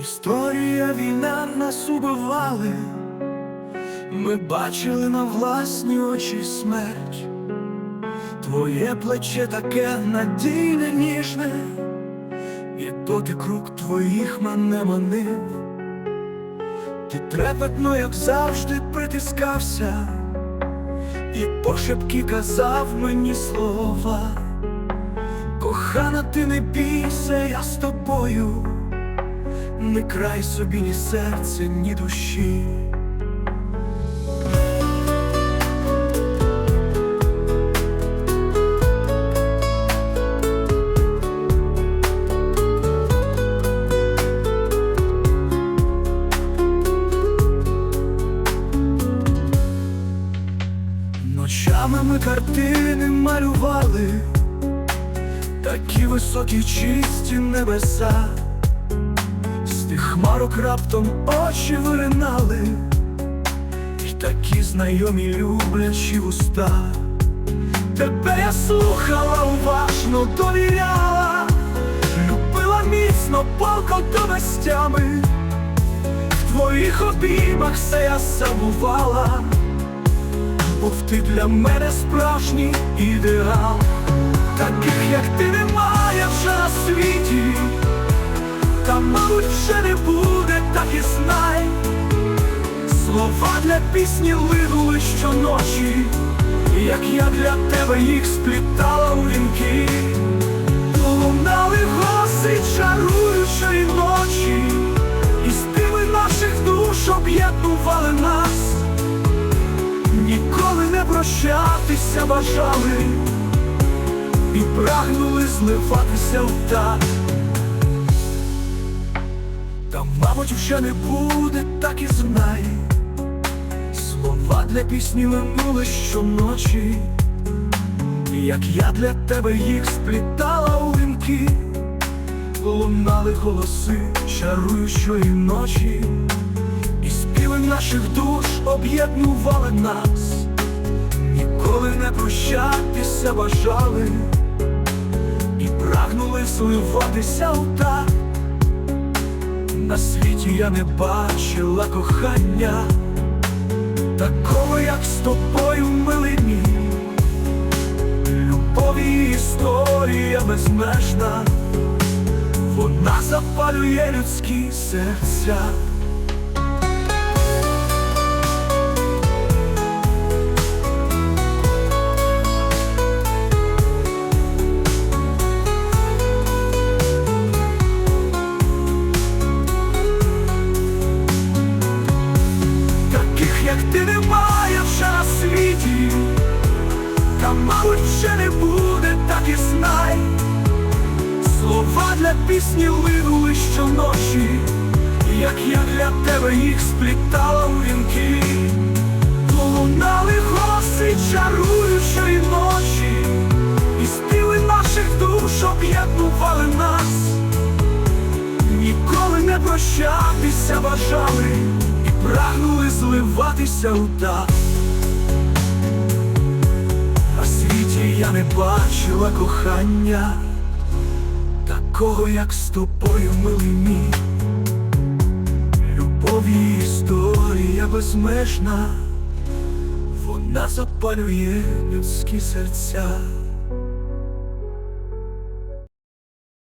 Історія війна нас убивали, ми бачили на власні очі смерть. Твоє плече таке надійне, ніжне, і дотик рук твоїх мене манив. Ти трепетно, як завжди, притискався, і пошепки казав мені слова. Кохана, ти не бійся, я з тобою, не край собі ні серця, ні душі. Ночами ми картини малювали, такі високі чисті небеса, тих хмарок раптом очі виринали, і такі знайомі люблячі уста. Тебе я слухала уважно, довіряла, любила міцно, палко довестями, в твоїх обіймах все я забувала. Був ти для мене справжній ідеал, таких, як ти немає вже вже не буде, так і знай. Слова для пісні линули щоночі, як я для тебе їх сплітала у вінки, лунали голоси чаруючої ночі, і співи наших душ об'єднували нас. Ніколи не прощатися бажали і прагнули зливатися в так. Мабуть, вже не буде, так і знай. Слова для пісні линули щоночі, як я для тебе їх сплітала у вінки, лунали голоси чаруючої ночі. І співи наших душ об'єднували нас, ніколи не прощатися бажали, і прагнули зливатися в так. На світі я не бачила кохання, такого, як з тобою, милині. Любові історія безмежна, вона запалює людські серця. Для пісні линули щоночі, як я для тебе їх сплітала у вінки. Лунали голоси чаруючої ночі, і співи наших душ об'єднували нас. Ніколи не прощатися бажали і прагнули зливатися у так. На світі я не бачила кохання, такого, як з тобою, милий мій. Любові історія безмежна, вона запалює людські серця.